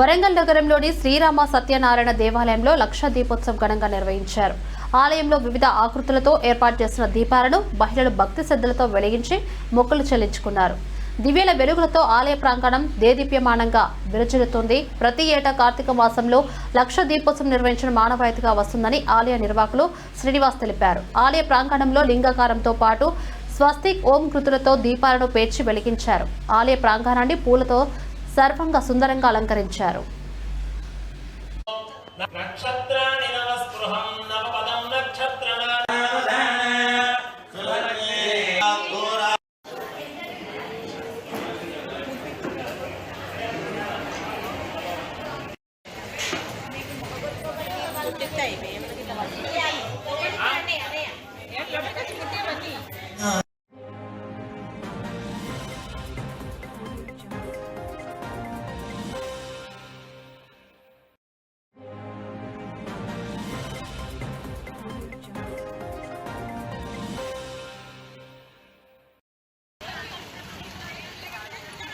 వరంగల్ నగరంలోని శ్రీరామ సత్యనారాయణ దేవాలయంలో లక్ష దీపోత్సవం ఘనంగా నిర్వహించారు. ఆలయంలో వివిధ ఆకృతులతో ఏర్పాటు చేసిన దీపాలను మహిళలు భక్తి శ్రద్ధలతో వెలిగించి మొక్కలు చెల్లించుకున్నారు. దివ్యల వెలుగులతో ఆలయ ప్రాంగణం దేదీప్యమానంగా విరచిల్లుతుంది ప్రతి ఏటా కార్తీక మాసంలో లక్ష దీపోత్సవం నిర్వహించడం మానవాయితీగా వస్తుందని ఆలయ నిర్వాహకులు శ్రీనివాస్ తెలిపారు. ఆలయ ప్రాంగణంలో లింగాకారంతో పాటు స్వస్తిక్ ఓం కృతులతో దీపాలను పేర్చి వెలిగించారు. ఆలయ ప్రాంగణాన్ని పూలతో సర్వంగా సుందరంగా అలంకరించారు. ఉంటాయి